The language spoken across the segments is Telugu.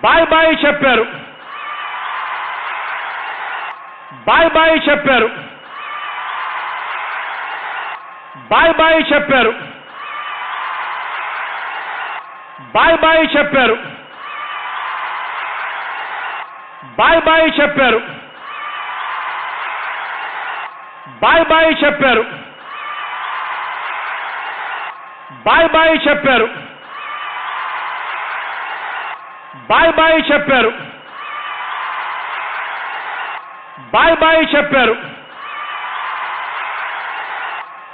బాయ్ బాయ్ చెప్పారు. బాయ్ బాయ్ చెప్పారు. బాయ్ బాయ్ చెప్పారు. బాయ్ బాయ్ చెప్పారు. బాయ్ బాయ్ చెప్పారు. బాయ్ బాయ్ చెప్పారు. బాయ్ బాయ్ చెప్పారు. బాయ్ బాయ్ చెప్పారు. బాయ్ బాయ్ చెప్పారు.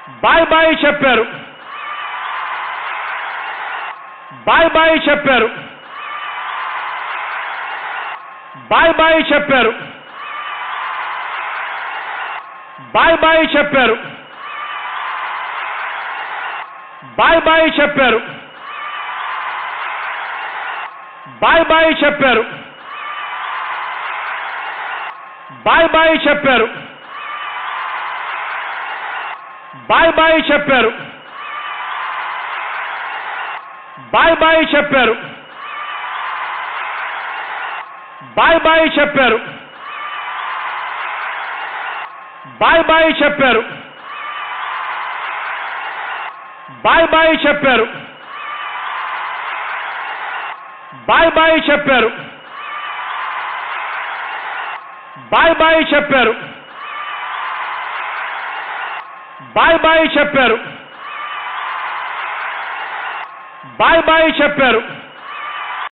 బాయ్ బాయ్ చెప్పారు. బాయ్ బాయ్ చెప్పారు. బాయ్ బాయ్ చెప్పారు. బాయ్ బాయ్ చెప్పారు. బాయ్ బాయ్ చెప్పారు. బాయ్ బాయ్ చెప్పారు. బాయ్ బాయ్ చెప్పారు. బాయ్ బాయ్ చెప్పారు. బాయ్ బాయ్ చెప్పారు. బాయ్ బాయ్ చెప్పారు. బాయ్ బాయ్ చెప్పారు. బాయ్ బాయ్ చెప్పారు. బాయ్ బాయ్ చెప్పారు. బాయ్ బాయ్ చెప్పారు. బాయ్ బాయ్ చెప్పారు. బాయ్ బాయ్ చెప్పారు.